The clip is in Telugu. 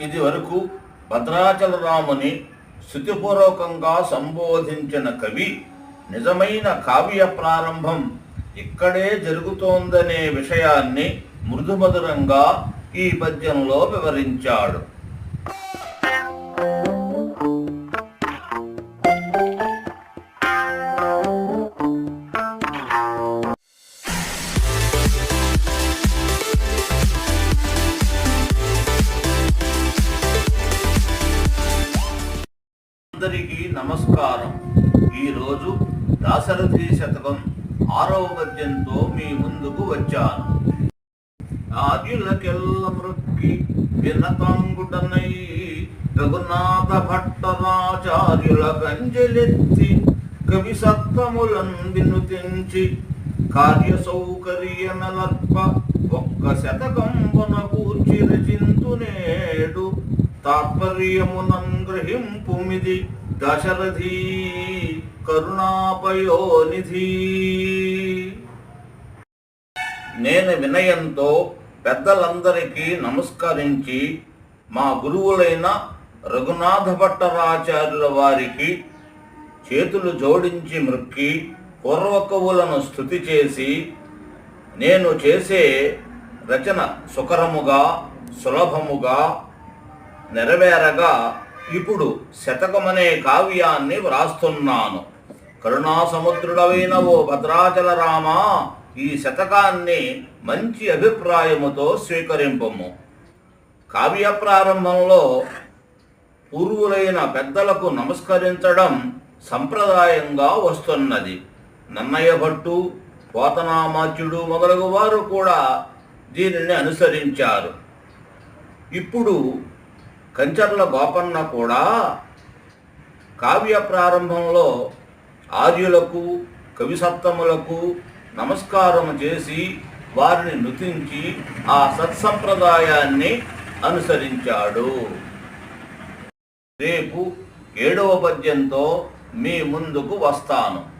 ఇది వరకు భద్రాచలరాముని స్థుతిపూర్వకంగా సంబోధించిన కవి నిజమైన కావ్య ప్రారంభం ఇక్కడే జరుగుతోందనే విషయాన్ని మృదుమధురంగా ఈ పద్యంలో వివరించాడు. అందరికీ నమస్కారం. ఈరోజు దాశరథి శతకం ఆరవ పద్యంతో మీ ముందుకు వచ్చాను. ఆద్యులకెల్ల మృక్కి వినతాంగుడనై రఘునాథ భట్టరాచార్యుల కంజలెత్తి కవి సత్వములన్ వినుతించి కార్య సౌకర్యమలర్ప ఒక్క శతకంబున కూర్చి రచింతునేడు. తాత్పర్యమునందు గ్రహింపుమిది దశరథీ కరుణాపయోనిధి. నేను వినయంతో పెద్దలందరికీ నమస్కరించి మా గురువులైన రఘునాథ భట్టరాచార్యుల వారికి చేతులు జోడించి మృక్కి పూర్వకవులను స్థుతి చేసి నేను చేసే రచన సుకరముగా సులభముగా నెరవేరగా ఇప్పుడు శతకమనే కావ్యాన్ని వ్రాస్తున్నాను. కరుణాసముద్రుడవైన ఓ భద్రాచల రామా ఈ శతకాన్ని మంచి అభిప్రాయముతో స్వీకరింపము. కావ్య ప్రారంభంలో పూర్వులైన పెద్దలకు నమస్కరించడం సంప్రదాయంగా వస్తున్నది. నన్నయ్య భట్టు పోతనామాచ్యుడు మొదలగు వారు కూడా దీనిని అనుసరించారు. ఇప్పుడు కంచర్ల బాపన్న కూడా కావ్య ప్రారంభంలో ఆర్యులకు కవిసప్తములకు నమస్కారం చేసి వారిని నుతించి ఆ సత్సంప్రదాయాన్ని అనుసరించాడు. రేపు ఏడవ పద్యంతో మీ ముందుకు వస్తాను.